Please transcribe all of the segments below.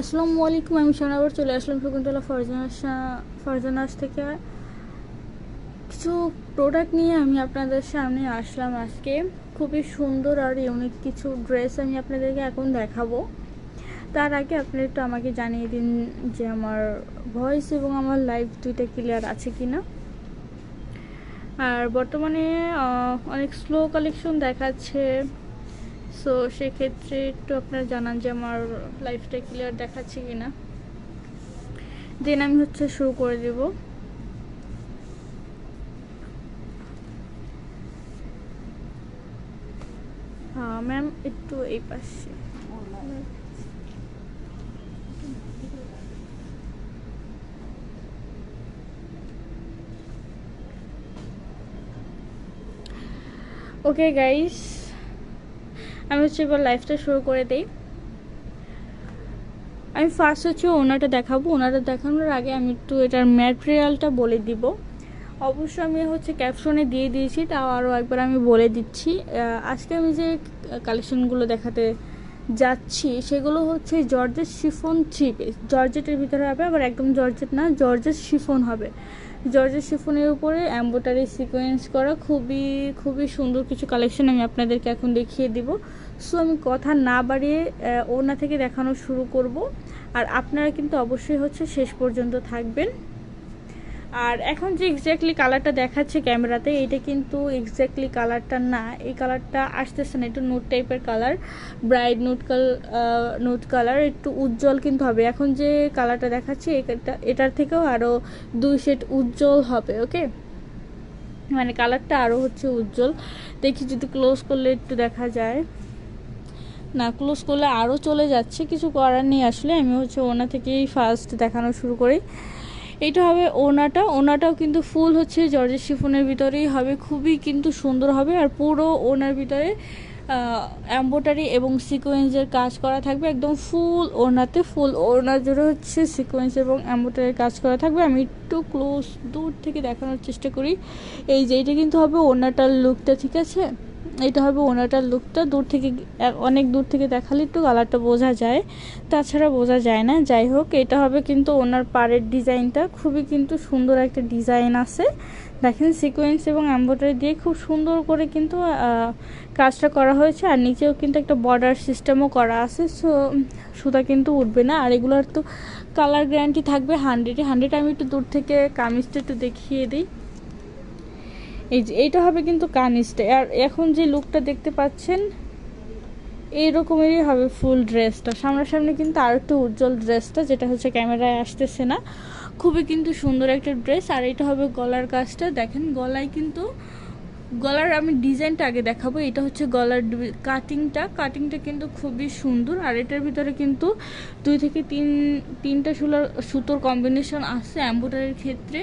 আসসালামু আলাইকুম, আমি সোনাবার চলে আসলাম শকুন্তলা ফরজানাস ফরজানাস থেকে। কিছু প্রোডাক্ট নিয়ে আমি আপনাদের সামনে আসলাম আজকে। খুবই সুন্দর আর ইউনিক কিছু ড্রেস আমি আপনাদেরকে এখন দেখাবো। তার আগে আপনি একটু আমাকে জানিয়ে দিন যে আমার ভয়েস এবং আমার লাইভ দুইটা ক্লিয়ার আছে কি না আর বর্তমানে অনেক স্লো কালেকশন দেখাচ্ছে। সো সেক্ষেত্রে একটু আপনারা জানান যে আমার লাইফটা ক্লিয়ার দেখাচ্ছে কি না দেন আমি হচ্ছে শুরু করে দেব। হ্যাঁ ম্যাম একটু এই পাশে। ওকে গাইস আমি হচ্ছে এবার লাইফটা শুরু করে দিই। আমি ফার্স্ট হচ্ছে ওনাটা দেখাবো। ওনাটা দেখানোর আগে আমি একটু এটার ম্যাটেরিয়ালটা বলে দিব। অবশ্য আমি হচ্ছে ক্যাপশনে দিয়ে দিয়েছি, তাও আরও একবার আমি বলে দিচ্ছি। আজকে আমি যে কালেকশনগুলো দেখাতে যাচ্ছি, সেগুলো হচ্ছে জর্জেট শিফন থ্রি জর্জেটের ভিতরে হবে, আবার একদম জর্জেট না জর্জেট শিফন হবে। জর্জেট শিফনের উপরে অ্যাম্বোটারি সিকোয়েন্স করা খুবই খুবই সুন্দর কিছু কালেকশন আমি আপনাদেরকে এখন দেখিয়ে দিব। সো আমি কথা না বাড়িয়ে ওনা থেকে দেখানো শুরু করব। আর আপনারা কিন্তু অবশ্যই হচ্ছে শেষ পর্যন্ত থাকবেন। আর এখন যে এক্স্যাক্টলি কালারটা দেখাচ্ছে ক্যামেরাতে এটা কিন্তু এক্স্যাক্টলি কালারটা না। এই কালারটা আসতেছে না, একটু নোট টাইপের কালার ব্রাইট নোট কাল নোট কালার একটু উজ্জ্বল কিন্তু হবে। এখন যে কালারটা দেখাচ্ছে, এটা, এটার থেকেও আরও দুই শেড উজ্জ্বল হবে ওকে মানে কালারটা আরও হচ্ছে উজ্জ্বল। দেখি যদি ক্লোজ করলে একটু দেখা যায়। না ক্লোজ করলে আরও চলে যাচ্ছে, কিছু করার নেই আসলে। আমি হচ্ছে ওনা থেকেই ফার্স্ট দেখানো শুরু করি। এটা হবে ওনাটা। ওনাটাও কিন্তু ফুল হচ্ছে জর্জের শিফনের ভিতরেই হবে। খুবই কিন্তু সুন্দর হবে আর পুরো ওনার ভিতরে অ্যাম্বোটারি এবং সিকোয়েন্সের কাজ করা থাকবে। একদম ফুল ওনাতে, ফুল ওনার জুড়ে হচ্ছে সিকোয়েন্স এবং অ্যাম্বোটারির কাজ করা থাকবে। আমি একটু ক্লোজ দূর থেকে দেখানোর চেষ্টা করি। এই যে এটা কিন্তু হবে ওনাটার লুকটা ঠিক আছে? এটা হবে ওনাটার লুকটা দূর থেকে অনেক দূর থেকে দেখালে একটু কালারটা বোঝা যায়। তাছাড়া বোঝা যায় না। যাই হোক, এটা হবে কিন্তু ওনার পাড়ের ডিজাইনটা খুবই কিন্তু সুন্দর একটা ডিজাইন আছে। দেখেন সিকোয়েন্স এবং এম্ব্রয়ডারি দিয়ে খুব সুন্দর করে কিন্তু কাজটা করা হয়েছে। আর নিচেও কিন্তু একটা বর্ডার সিস্টেমও করা আছে। সো, সুতা কিন্তু উঠবে না। আর এগুলোর তো কালার গ্যারান্টি থাকবে হান্ড্রেডে হান্ড্রেড আমি একটু দূর থেকে কামিজটা একটু দেখিয়ে দিই। এই যে, এইটা হবে কিন্তু কানিসটা আর এখন যে লুকটা দেখতে পাচ্ছেন এই রকমেরই হবে ফুল ড্রেসটা সামনাসামনি কিন্তু আর একটু উজ্জ্বল ড্রেসটা যেটা হচ্ছে ক্যামেরায় আসতেছে না। খুবই কিন্তু সুন্দর একটা ড্রেস আর এটা হবে গলার কাজটা। দেখেন, গলায় কিন্তু গলার আমি ডিজাইনটা আগে দেখাবো। এটা হচ্ছে গলার কাটিংটা কাটিংটা কিন্তু খুবই সুন্দর। আর এটার ভিতরে কিন্তু দুই থেকে তিন, তিনটা সুলার সুতোর কম্বিনেশন আছে অ্যাম্বোটারির ক্ষেত্রে।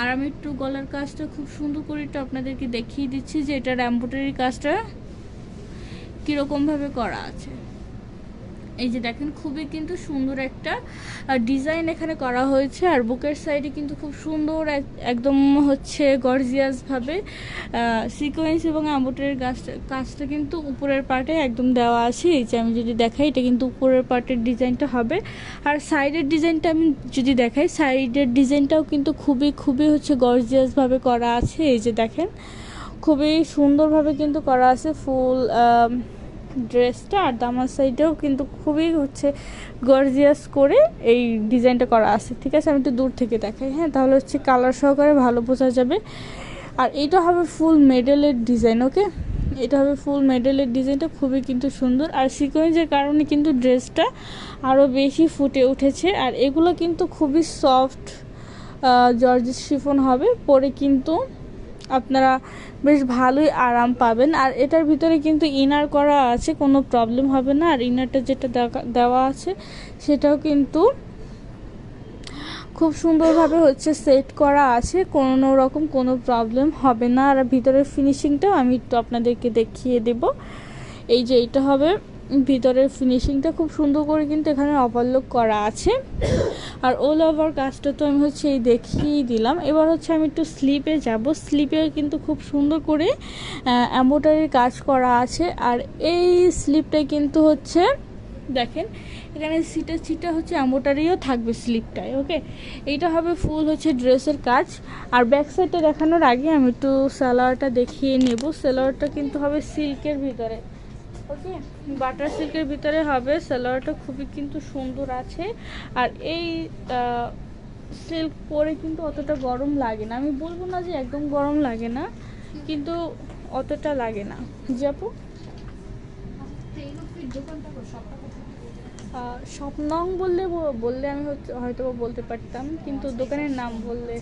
আর আমি একটু গলার কাজটা খুব সুন্দর করে একটু আপনাদেরকে দেখিয়ে দিচ্ছি যে এটার অ্যাম্বোটারির কাজটা কীরকমভাবে করা আছে। এই যে দেখেন, খুবই কিন্তু সুন্দর একটা ডিজাইন এখানে করা হয়েছে। আর বুকের সাইডে কিন্তু খুব সুন্দর এক- একদম হচ্ছে গর্জিয়াস ভাবে সিকোয়েন্স এবং আম্বুটের গাছটা কাজটা কিন্তু উপরের পার্টে একদম দেওয়া আছে। এই যে আমি যদি দেখাই, এটা কিন্তু উপরের পার্টের ডিজাইনটা হবে। আর সাইডের ডিজাইনটা আমি যদি দেখাই সাইডের ডিজাইনটাও কিন্তু খুবই খুবই হচ্ছে গর্জিয়াস ভাবে করা আছে। এই যে দেখেন, খুবই সুন্দরভাবে কিন্তু করা আছে। ফুল ড্রেসটা আর দামার সাইডেও কিন্তু খুবই হচ্ছে গর্জিয়াস করে এই ডিজাইনটা করা আছে। ঠিক আছে? আমি একটু দূর থেকে দেখাই হ্যাঁ? তাহলে হচ্ছে কালার সহকারে ভালো বোঝা যাবে। আর এটা হবে ফুল মেডেলের ডিজাইন ওকে এটা হবে ফুল মেডেলের ডিজাইনটা খুবই কিন্তু সুন্দর। আর সিকোয়েন্সের কারণে কিন্তু ড্রেসটা আরও বেশি ফুটে উঠেছে। আর এগুলো কিন্তু খুবই সফট জর্জেস শিফন হবে। পরে কিন্তু আপনারা বেশ ভালোই আরাম পাবেন। আর এটার ভিতরে কিন্তু ইনার করা আছে, কোনো প্রবলেম হবে না। আর ইনারটা যেটা দেওয়া আছে, সেটাও কিন্তু খুব সুন্দরভাবে হচ্ছে সেট করা আছে। কোনো রকম কোনো প্রবলেম হবে না। আর ভিতরের ফিনিশিংটাও আমি একটু আপনাদেরকে দেখিয়ে দেব। এই যে এটা হবে। ভিতরের ফিনিশিংটা খুব সুন্দর করে কিন্তু এখানে ওভারলোক করা আছে। আর অল ওভার কাজটা তো আমি হচ্ছে এই দেখিয়েই দিলাম। এবার হচ্ছে আমি একটু স্লিপে যাব। স্লিপে কিন্তু খুব সুন্দর করে এম্বোটারির কাজ করা আছে। আর এই স্লিপটাই কিন্তু হচ্ছে, দেখেন, এখানে সিটা সিটা হচ্ছে এম্বোটারিও থাকবে স্লিপটায় ওকে এইটা হবে ফুল হচ্ছে ড্রেসের কাজ। আর ব্যাক সাইডটা দেখানোর আগে আমি একটু সালোয়ারটা দেখিয়ে নেব। সালোয়ারটা কিন্তু হবে সিল্কের ভিতরে। বাটার সিল্কের ভিতরে হবে সালোয়ারটা খুবই কিন্তু সুন্দর আছে। আর এই সিল্ক পরে কিন্তু অতটা গরম লাগে না। আমি বলব না যে একদম গরম লাগে না কিন্তু অতটা লাগে না। জি আপু? আহ, স্বপ্নং বললে বললে আমি হয়তো বলতে পারতাম কিন্তু দোকানের নাম বললে।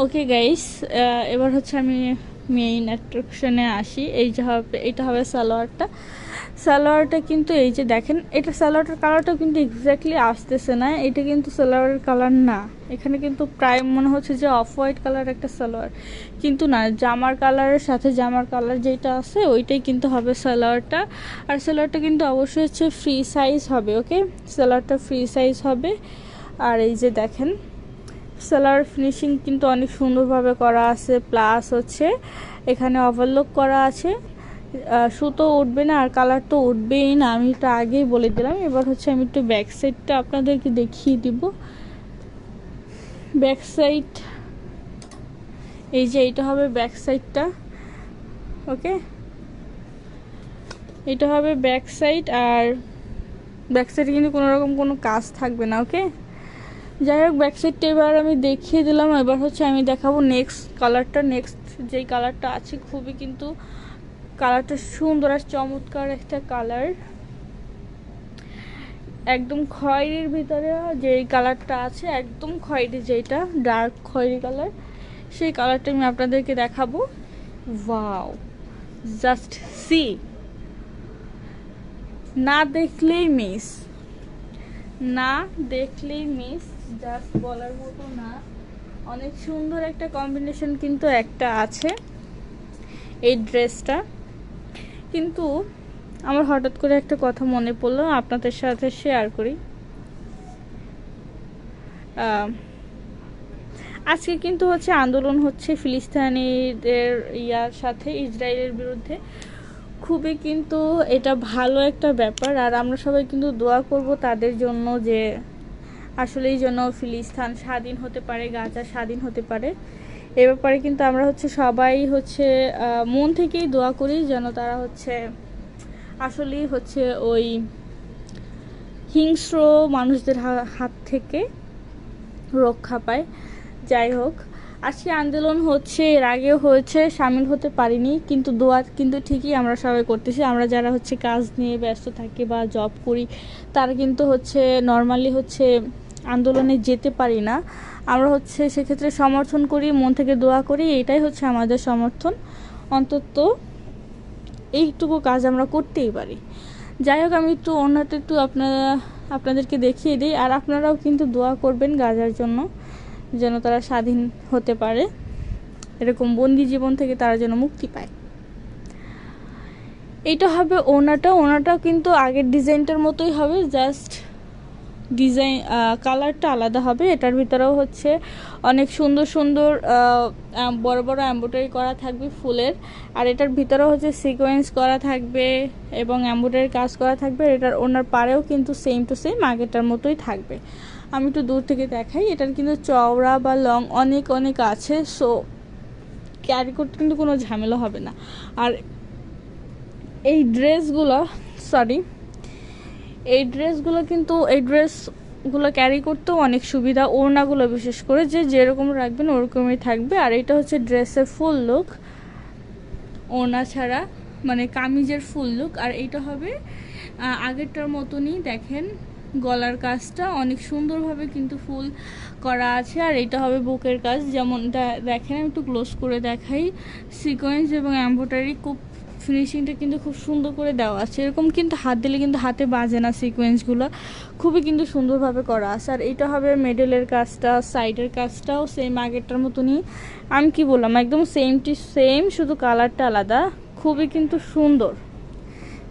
ওকে গাইস এবার হচ্ছে আমি মেইন অ্যাট্রাকশনে আসি। এই যে হবে, এটা হবে সালোয়ারটা। সালোয়ারটা কিন্তু এই যে দেখেন, এটা সালোয়ারটার কালারটাও কিন্তু এক্স্যাক্টলি আসতেছে না। এটা কিন্তু সালোয়ারের কালার না। এখানে কিন্তু প্রায় মনে হচ্ছে যে অফ হোয়াইট কালার একটা সালোয়ার। কিন্তু না, জামার কালারের সাথে জামার কালার যেটা আছে, ওইটাই কিন্তু হবে সালোয়ারটা। আর সালোয়ারটা কিন্তু অবশ্যই হচ্ছে ফ্রি সাইজ হবে ওকে সালোয়ারটা ফ্রি সাইজ হবে। আর এই যে দেখেন সেলার ফিনিশিং কিন্তু অনেক সুন্দরভাবে করা আছে প্লাস হচ্ছে এখানে ওভারলোক করা আছে। সুতো উঠবে না আর কালার তো উঠবেই না, আমি তো আগেই বলে দিলাম। এবার হচ্ছে আমি একটু ব্যাক সাইডটা আপনাদেরকে দেখিয়ে দিব। ব্যাক সাইড এই যে এইটা হবে ব্যাক সাইডটা ওকে এটা হবে ব্যাক সাইড আর ব্যাক সাইডে কিন্তু কোনো রকম কোনো কাজ থাকবে না ওকে যাই হোক ব্যাক সাইডটা এবার আমি দেখিয়ে দিলাম। এবার হচ্ছে আমি দেখাবো নেক্সট কালারটা নেক্সট যেই কালারটা আছে, খুবই কিন্তু কালারটা সুন্দর আর চমৎকার একটা কালার একদম খয়েরির ভিতরে যে কালারটা আছে, একদম খয়েরি যেটা ডার্ক খয়েরি কালার সেই কালারটা আমি আপনাদেরকে দেখাবো। ওয়াও জাস্ট সি না দেখলেই মিস না দেখলেই মিস জাস্ট বলার মতো না। অনেক সুন্দর একটা কম্বিনেশন কিন্তু একটা আছে এই ড্রেসটা কিন্তু আমার হঠাৎ করে একটা কথা মনে পড়ল, আপনাদের সাথে শেয়ার করি। আজকে কিন্তু হচ্ছে আন্দোলন হচ্ছে ফিলিস্তিনিদের ইয়ার সাথে ইসরায়েলের বিরুদ্ধে। খুবই কিন্তু এটা ভালো একটা ব্যাপার। আর আমরা সবাই কিন্তু দোয়া করব তাদের জন্য যে আসলেই যেন ফিলিস্তান স্বাধীন হতে পারে, গাজা স্বাধীন হতে পারে। এ ব্যাপারে কিন্তু আমরা হচ্ছে সবাই হচ্ছে মন থেকেই দোয়া করি যেন তারা হচ্ছে, আসলেই হচ্ছে ওই হিংস্র মানুষদের হাত থেকে রক্ষা পায়। যাই হোক আজকে আন্দোলন হচ্ছে, এর আগেও হয়েছে, সামিল হতে পারিনি, কিন্তু দোয়া, কিন্তু ঠিকই আমরা সবাই করতেছি। আমরা যারা হচ্ছে কাজ নিয়ে ব্যস্ত থাকি বা জব করি, তারা কিন্তু হচ্ছে নর্মালি হচ্ছে আন্দোলনে যেতে পারি না। আমরা হচ্ছে সেক্ষেত্রে সমর্থন করি, মন থেকে দোয়া করি, এটাই হচ্ছে আমাদের সমর্থন। অন্তত এইটুকু কাজ আমরা করতেই পারি। যাই হোক, আমি একটু অন্যটা একটু আপনারা, আপনাদেরকে দেখিয়ে দিই, আর আপনারাও কিন্তু দোয়া করবেন গাজার জন্য। যেন তারা স্বাধীন হতে পারে। এরকম বন্দি জীবন থেকে তারা যেন মুক্তি পায়। এইটা হবে ওনাটা ওনাটাও কিন্তু আগের ডিজাইনটার মতোই হবে। জাস্ট ডিজাইন কালারটা আলাদা হবে। এটার ভিতরেও হচ্ছে অনেক সুন্দর সুন্দর বড় বড় এম্ব্রয়ডারি করা থাকবে ফুলের। আর এটার ভিতরেও হচ্ছে সিকোয়েন্স করা থাকবে এবং এম্ব্রয়ডারি কাজ করা থাকবে। এটার ওনার পাড়েও কিন্তু সেম টু সেম আগেরটার মতোই থাকবে। আমি একটু দূর থেকে দেখাই, এটার কিন্তু চওড়া বা লং অনেক অনেক আছে সো ক্যারি করতে কিন্তু কোনো ঝামেলা হবে না। আর এই ড্রেসগুলো সরি এই ড্রেসগুলো কিন্তু, এই ড্রেসগুলো ক্যারি করতেও অনেক সুবিধা, ওড়নাগুলো বিশেষ করে, যে যেরকম রাখবেন ওরকমই থাকবে। আর এটা হচ্ছে ড্রেসের ফুল লুক ওড়না ছাড়া মানে কামিজের ফুল লুক আর এইটা হবে আগেরটার মতনই দেখেন গলার কাজটা অনেক সুন্দরভাবে কিন্তু ফুল করা আছে, আর এটা হবে বুকের কাজ। যেমন দেখেন, আমি একটু ক্লোজ করে দেখাই। সিকোয়েন্স এবং এম্ব্রয়ডারি খুব ফিনিশিংটা কিন্তু খুব সুন্দর করে দেওয়া আছে। এরকম কিন্তু হাত দিলে কিন্তু হাতে বাজে না সিকোয়েন্সগুলো খুবই কিন্তু সুন্দরভাবে করা আছে। আর এটা হবে মেডেলের কাজটা সাইডের কাজটাও সেম আগেরটার মতনই। আমি কি বললাম, একদম সেম টু সেম শুধু কালারটা আলাদা। খুবই কিন্তু সুন্দর।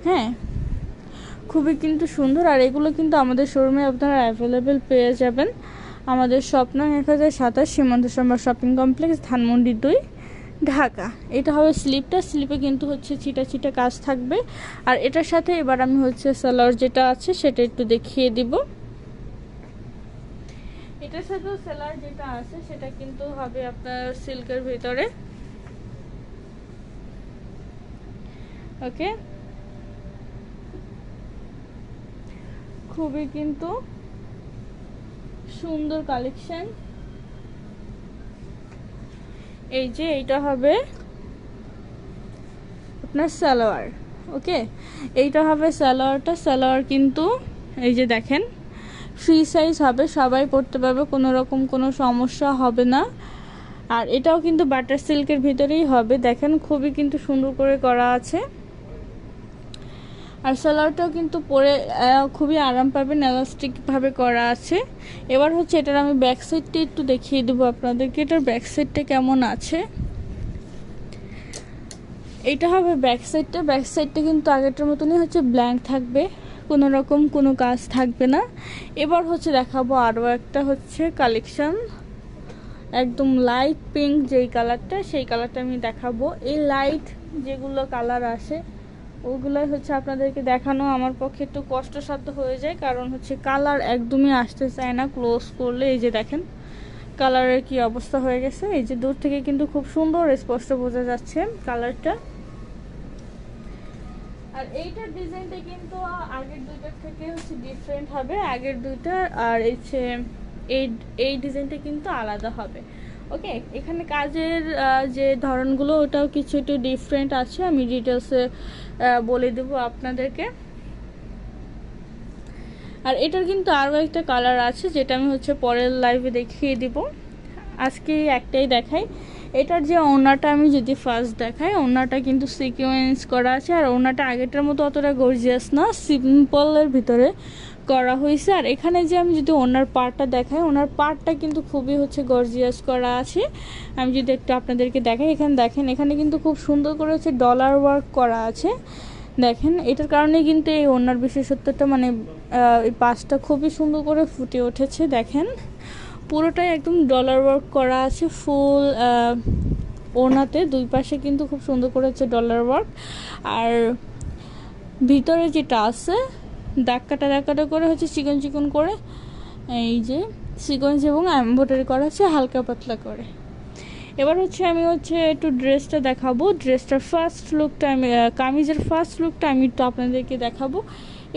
হ্যাঁ? খুবই কিন্তু সুন্দর, আর এগুলো কিন্তু আমাদের শোরুমে আপনারা অ্যাভেলেবেল পেয়ে যাবেন। আমাদের স্বপ্ন এক হাজার সাতাশ সীমান্ত সম্রাট শপিং কমপ্লেক্স ধানমন্ডি দুই, ঢাকা। এটা হবে স্লিপটা স্লিপে কিন্তু হচ্ছে চিটা চিটা কাজ থাকবে। আর এটার সাথে এবার আমি হচ্ছে সালোয়ার যেটা আছে সেটা একটু দেখিয়ে দিব। এটার সাথেও সেলার যেটা আছে সেটা কিন্তু হবে আপনার সিল্কের ভিতরে। ওকে খুবই কিন্তু সুন্দর কালেকশন এই যে এইটা হবে আপনার সালোয়ার, ওকে? এইটা হবে সালোয়ারটা। সালোয়ার কিন্তু এই যে দেখেন ফ্রি সাইজ হবে, সবাই পড়তে পারবে, কোনো রকম কোনো সমস্যা হবে না। আর এটাও কিন্তু বাটার সিল্কের ভিতরেই হবে। দেখেন, খুবই কিন্তু সুন্দর করে করা আছে। আর সালোয়ারটাও কিন্তু পরে খুবই আরাম পাবেন এলাস্টিকভাবে করা আছে। এবার হচ্ছে এটার আমি ব্যাক সাইডটা একটু দেখিয়ে দেবো আপনাদেরকে। এটার ব্যাক সাইডটা কেমন আছে? এটা হবে ব্যাক সাইডটা ব্যাক সাইডটা কিন্তু আগেরটার মতনই হচ্ছে ব্ল্যাঙ্ক থাকবে, কোনো রকম কোনো কাজ থাকবে না। এবার হচ্ছে দেখাবো আরও একটা হচ্ছে কালেকশান একদম লাইট পিঙ্ক যেই কালারটা সেই কালারটা আমি দেখাবো। এই লাইট যেগুলো কালার আসে ওগুলোই হচ্ছে আপনাদেরকে দেখানো। আমার পক্ষে একটু কষ্টসাধ্য হয়ে যায়, কারণ হচ্ছে কালার একদমই আসতে চায় না ক্লোজ করলে। এই যে দেখেন, কালারের কি অবস্থা হয়ে গেছে। এই যে দূর থেকে কিন্তু খুব সুন্দর স্পষ্ট বোঝা যাচ্ছে কালারটা। আর এইটার ডিজাইনটা কিন্তু আগের দুইটার থেকে হচ্ছে ডিফারেন্ট হবে। আগের দুইটা আর হচ্ছে এই এই ডিজাইনটা কিন্তু আলাদা হবে। ওকে, এখানে কাজের যে ধরনগুলো, ওটাও কিছু একটু ডিফারেন্ট আছে। আমি ডিটেলসে বলে দেব আপনাদেরকে। আর এটার কিন্তু আরও একটা কালার আছে, যেটা আমি হচ্ছে পরের লাইভে দেখিয়ে দিব। আজকে একটাই দেখাই। এটার যে ওনাটা আমি যদি ফার্স্ট দেখাই, ওনাটা কিন্তু সিকোয়েন্স করা আছে। আর ওনাটা আগেরটার মতো অতটা গর্জিয়াস না সিম্পলের ভিতরে। করা হয়েছে। আর এখানে যে আমি যদি ওনার পার্টটা দেখাই, ওনার পার্টটা কিন্তু খুবই হচ্ছে গর্জিয়াস করা আছে। আমি যদি একটু আপনাদেরকে দেখাই, এখানে দেখেন, এখানে কিন্তু খুব সুন্দর করে হচ্ছে ডলার ওয়ার্ক করা আছে। দেখেন, এটার কারণে কিন্তু এই ওনার বিশেষত্বটা মানে এই পাশটা খুবই সুন্দর করে ফুটে উঠেছে, দেখেন। পুরোটাই একদম ডলার ওয়ার্ক করা আছে ফুল ওনাতে। দুই পাশে কিন্তু খুব সুন্দর করে হচ্ছে ডলার ওয়ার্ক আর ভিতরে যেটা আছে দাগ কাটা দাগ কাটা করে হচ্ছে চিকন চিকন করে এই যে সিকোয়েন্স এবং এম্ব্রয়ডারি করা হচ্ছে হালকা পাতলা করে। এবার হচ্ছে আমি হচ্ছে একটু ড্রেসটা দেখাবো। ড্রেসটার ফার্স্ট লুকটা আমি কামিজের ফার্স্ট লুকটা আমি একটু আপনাদেরকে দেখাবো।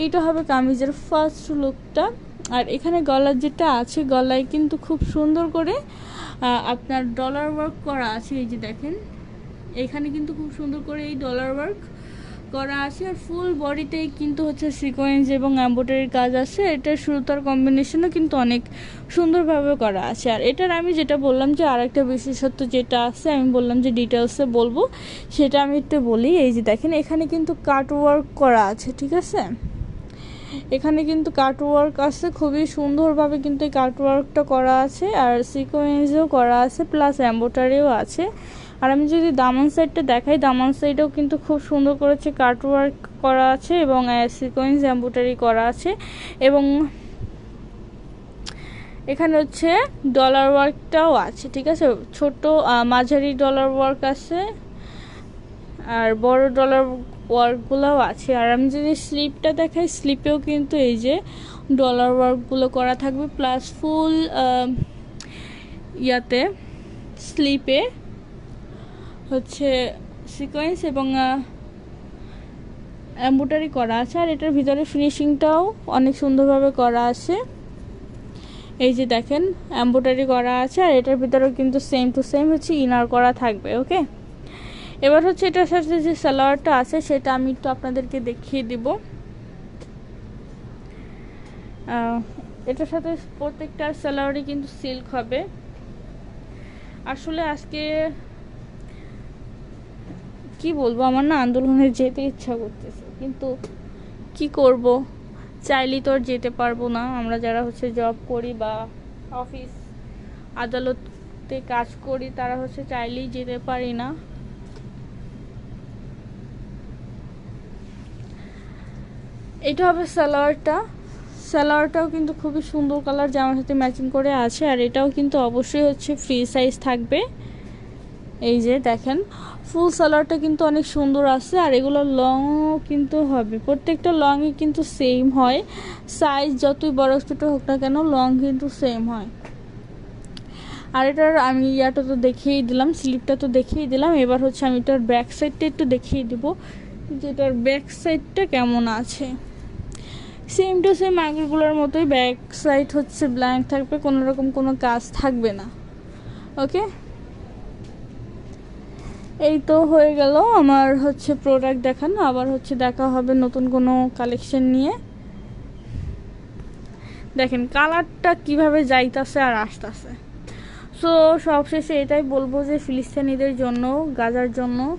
এইটা হবে কামিজের ফার্স্ট লুকটা আর এখানে গলার যেটা আছে, গলায় কিন্তু খুব সুন্দর করে আপনার ডলার ওয়ার্ক করা আছে। এই যে দেখেন, এখানে কিন্তু খুব সুন্দর করে এই ডলার ওয়ার্ক করা আছে আর ফুল বডিতেই কিন্তু হচ্ছে সিকোয়েন্স এবং এম্ব্রয়ডারির কাজ আছে। এটার সুতার কম্বিনেশনও কিন্তু অনেক সুন্দরভাবে করা আছে। আর এটার আমি যেটা বললাম যে আরেকটা বিশেষত্ব যেটা আছে, আমি বললাম যে ডিটেলসে বলব, সেটা আমি একটু বলি। এই যে দেখেন, এখানে কিন্তু কাট ওয়ার্ক করা আছে, ঠিক আছে? এখানে কিন্তু কাটওয়ার্ক আছে, খুবই সুন্দরভাবে কিন্তু এই কাটওয়ার্কটা করা আছে। আর সিকোয়েন্সও করা আছে প্লাস অ্যাম্বোটারিও আছে। আর আমি যদি দামান সাইডটা দেখাই, দামান সাইডেও কিন্তু খুব সুন্দর করেছে কাটওয়ার্ক করা আছে এবং সিকোয়েন্স অ্যাম্বোটারি করা আছে এবং এখানে হচ্ছে ডলার ওয়ার্কটাও আছে, ঠিক আছে? ছোট মাঝারি ডলার ওয়ার্ক আছে আর বড় ডলার ওয়ার্কগুলোও আছে। আর আমি যদি স্লিপটা দেখাই স্লিপেও কিন্তু এই যে ডলার ওয়ার্কগুলো করা থাকবে প্লাস ফুল ইয়াতে স্লিপে হচ্ছে সিকোয়েন্স এবং এম্ব্রয়ডারি করা আছে। আর এটার ভিতরে ফিনিশিংটাও অনেক সুন্দরভাবে করা আছে। এই যে দেখেন এম্ব্রয়ডারি করা আছে আর এটার ভিতরেও কিন্তু সেম টু সেম হচ্ছে ইনার করা থাকবে ওকে এবার হচ্ছে এটার সাথে যে সালোয়ারটা আছে, সেটা আমি একটু আপনাদেরকে দেখিয়ে দিব। এটার সাথে প্রত্যেকটা সালোয়ারই কিন্তু সিল্ক হবে। আসলে আজকে কি বলব? আমার না আন্দোলনে যেতে ইচ্ছা করতেছে। কিন্তু কি করব? চাইলেই তো আর যেতে পারব না। আমরা যারা হচ্ছে জব করি বা অফিস আদালতে কাজ করি, তারা হচ্ছে চাইলেই যেতে পারি না। এটা হবে সালোয়ারটা। সালোয়ারটাও কিন্তু খুবই সুন্দর কালার জামার সাথে ম্যাচিং করে আছে, আর এটাও কিন্তু অবশ্যই হচ্ছে ফ্রি সাইজ থাকবে। এই যে দেখেন ফুল সালোয়ারটা কিন্তু অনেক সুন্দর আছে আর এগুলো লংও কিন্তু হবে। প্রত্যেকটা লংই কিন্তু সেম হয়। সাইজ যতই বড় ছোটো হোক না কেন লং কিন্তু সেম হয়। আর এটার আমি ইয়াটা তো দেখিয়েই দিলাম স্লিপটা তো দেখিয়ে দিলাম। এবার হচ্ছে আমি এটার ব্যাক সাইডটা একটু দেখিয়ে দিব যে এটার ব্যাক সাইডটা কেমন আছে। সেম টু সেম আগেরগুলোর মতোই ব্যাক সাইড হচ্ছে ব্ল্যাঙ্ক থাকবে, কোনো রকম কোনো কাজ থাকবে না। ওকে এই তো হয়ে গেল। আমার হচ্ছে প্রোডাক্ট দেখানো, আবার হচ্ছে দেখা হবে নতুন কোনো কালেকশন নিয়ে। দেখেন কালারটা কীভাবে যাইতাছে আর আসতেছে। সো সবশেষে এটাই বলব যে, ফিলিস্তিনিদের জন্য, গাজার জন্য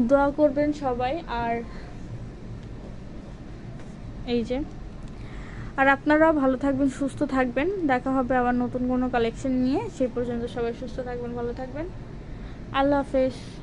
দোয়া করবেন সবাই। আর এই যে, আর আপনারাও ভালো থাকবেন, সুস্থ থাকবেন। দেখা হবে আবার নতুন কোনো কালেকশন নিয়ে। সেই পর্যন্ত সবাই সুস্থ থাকবেন, ভালো থাকবেন। আল্লাহ হাফেজ।